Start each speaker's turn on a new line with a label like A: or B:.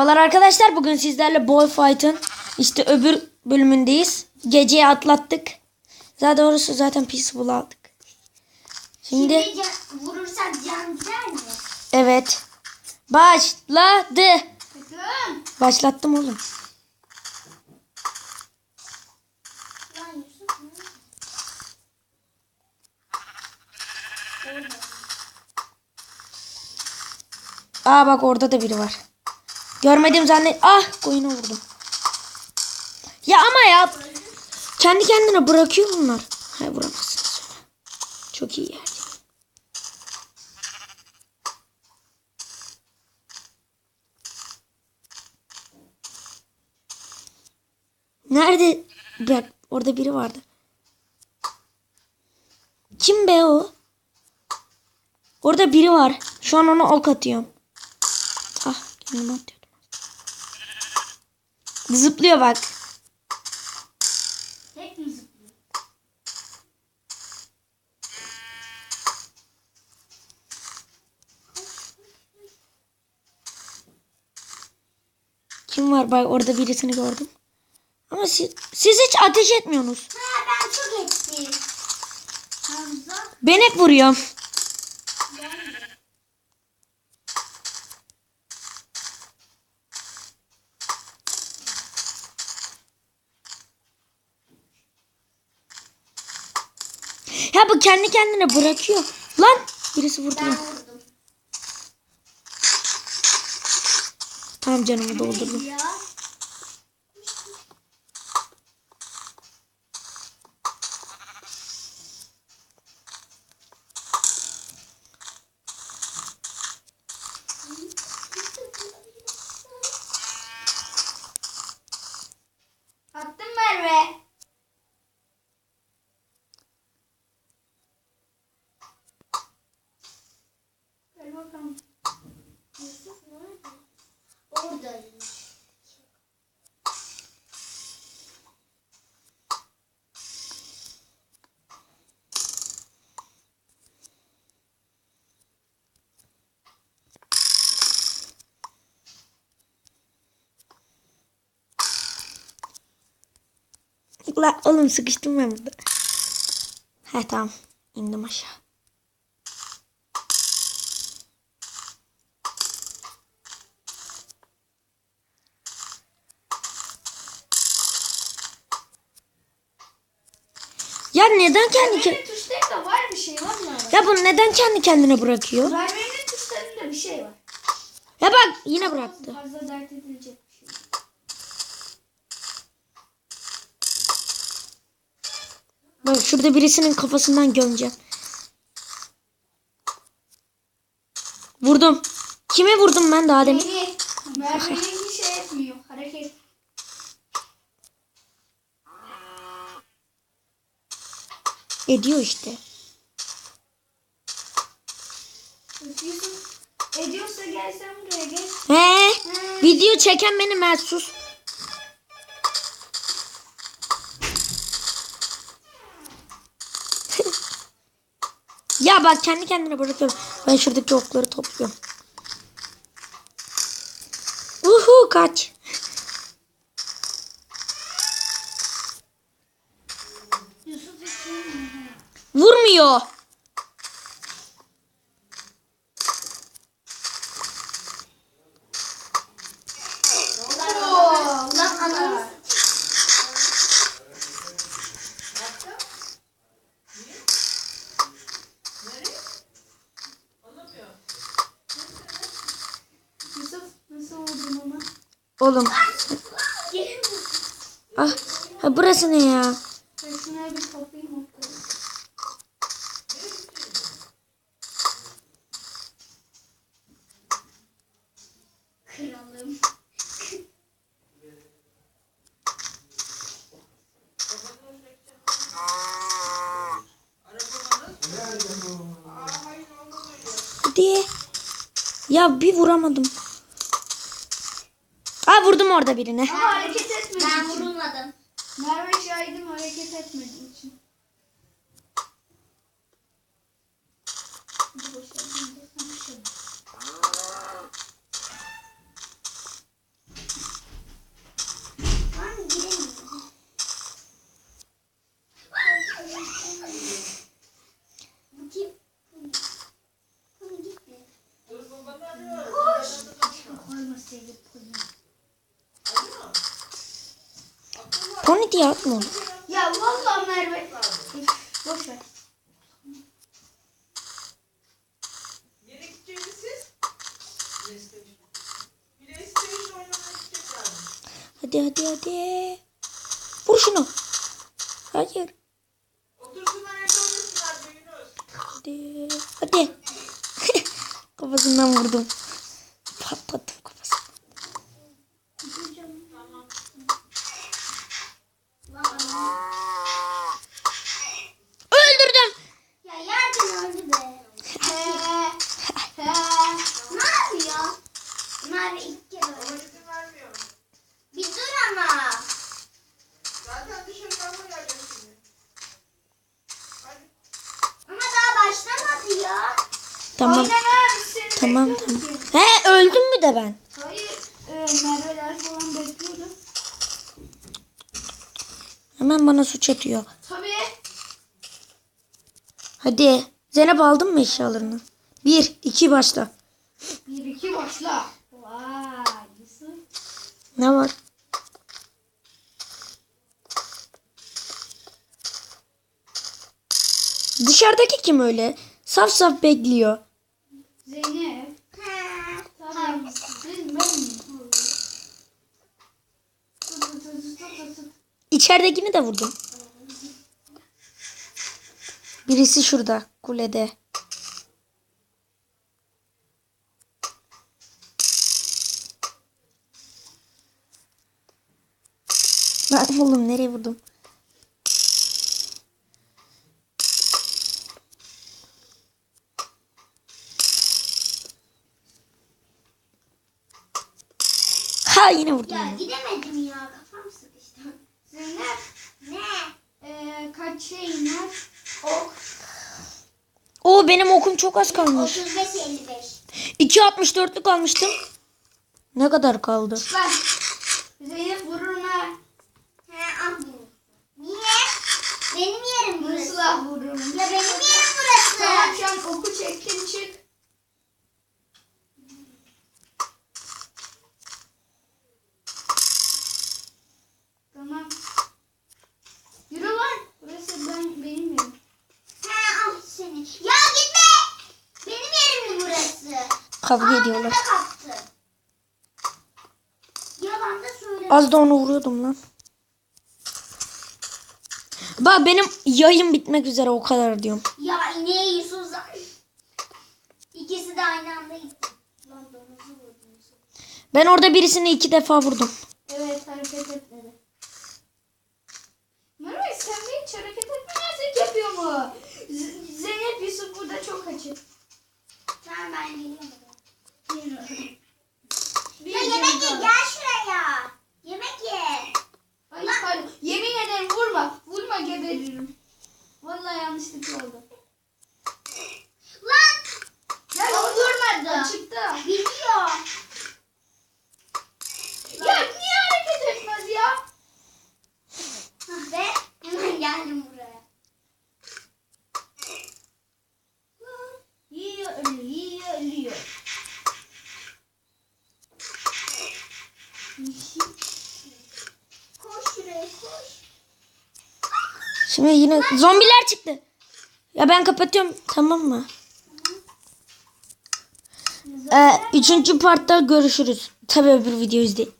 A: Merhabalar arkadaşlar bugün sizlerle Boy Fight'ın işte öbür bölümündeyiz. Geceyi atlattık. Zaten orası zaten Peaceable aldık. Şimdi
B: Şimdi vurursak can gider mi?
A: evet. Başladı.
B: Sakın.
A: Başlattım oğlum.
B: Lan Yusuf ne? Orada.
A: Aa bak orada da biri var. Görmedim zannet. Ah koyuna vurdum. Ya ama ya kendi kendine bırakıyor bunlar. Hayır vuramazsınız. Çok iyi yerde. Nerede? Bak orada biri vardı. Kim be o? Orada biri var. Şu an ona ok atıyorum. Ah kendime atıyordum. Zıplıyor bak.
B: Tek mi zıplıyor?
A: Kim var bak orada birisini gördüm. Ama siz, siz hiç ateş etmiyorsunuz.
B: Ha ben çok ettim. Hamza.
A: Ben hep vuruyorum.
B: Ben de.
A: Ya bu kendi kendine bırakıyor. Lan birisi vurdu.
B: Ben vurdum.
A: Tamam canımı doldurdum.
B: Ya. Attım Merve. Gel bakalım. Yusuf nerede? Oradaymış.
A: La oğlum sıkıştım ben burada. He tamam. indim aşağı. Ya neden kendi ke-
B: Merve'nin tuşlarında var bir şey var mı?
A: Ya bu neden kendi kendine bırakıyor?
B: Merve'nin tuşlarında bir şey var.
A: Ya bak yine bıraktı.
B: Fazla dert edilecek
A: Bak şurada birisinin kafasından gömeceğim. Vurdum. Kime vurdum ben daha demin?
B: Merve'nin bir şey etmiyor. Hareket.
A: Ediyor işte.
B: Ediyorsa gel sen buraya gel.
A: He? Video çeken benim ben ya bak kendi kendine bırakıyorum. Ben şuradaki okları topluyorum. Uhu kaç. Vurmuyor.
B: Oo, lan ananı Yusuf nasıl oldun ama?
A: Oğlum. Ah, ha burası ne ya?
B: Kralım.
A: Hadi. Ya bir vuramadım. Vurdum orada birine.
B: Ama hareket etmedi. Ben vurulmadım. Merve şahidim hareket etmediği için. Da sen şey-
A: Pony diye atma.
B: Ya vallahi Merve. Boş ver.
A: Hadi hadi hadi. Vur şunu. Hayır.
C: Otursunlar evde.
A: Hadi. Hadi. Kafasından vurdum. Patlattım kafasını. Öldürdüm.
B: Ya yerden öldü be. He. He. Ne yapıyor? Merve ilk kere
C: Ama
B: öldü.
C: izin vermiyor.
B: Bir dur ama.
C: Zaten dışarı kalma gelecek şimdi. Hadi.
B: Ama daha başlamadı ya.
A: Tamam. Tamam tamam. He öldüm mü de ben?
B: Hayır. E, Merve'ler falan bekliyordu.
A: Hemen bana suç atıyor.
B: Tabii.
A: Hadi. Zeynep aldın mı eşyalarını? Bir, iki başla.
B: Bir iki başla. Vay. Yusuf.
A: Ne var? Dışarıdaki kim öyle? Saf saf bekliyor.
B: Zeynep. Tamam. Siz ben
A: İçeridekini de vurdum. Birisi şurada kulede. Ben oğlum nereye vurdum? Ha yine vurdum.
B: Ya gidemedim ya kafam sıkıştı. Zeynep. Ne? Ee, kaç şey iner? Ok.
A: Oo benim okum çok az kalmış.
B: 35 55.
A: 2.64'lük almıştım. Ne kadar kaldı?
B: Bak. Zeynep vurur ha. He ah Niye? Benim yerim burası. Nasıl ah vururum? Ya benim yerim burası. Tamam şu an oku çektim çık. Tamam. Yürü lan. Burası ben benim yerim. He al seni. Ya gitme. Benim yerim mi burası?
A: Kavga ediyorlar. Az da onu vuruyordum lan. Bak benim yayın bitmek üzere o kadar diyorum.
B: Ya ineği Yusuf'dan. İkisi de aynı anda Yusuf.
A: Ben orada birisini iki defa vurdum.
B: Evet hareket etmedi. Merve sen de hiç hareket etmemezlik yapıyor mu? Z- Zeynep Yusuf burada çok açık. Tamam ben geliyorum. Ya yemek ye gel şuraya. Yemek ye. Hayır hayır. Yemin ederim vurma. Vurma geberirim. Vallahi yanlışlıkla oldu. Lan! Ya o vurmadı. Açıkta. Biliyor.
A: Şimdi yine zombiler çıktı. Ya ben kapatıyorum tamam mı? Ee, üçüncü partta görüşürüz. Tabii öbür videoyu izleyin.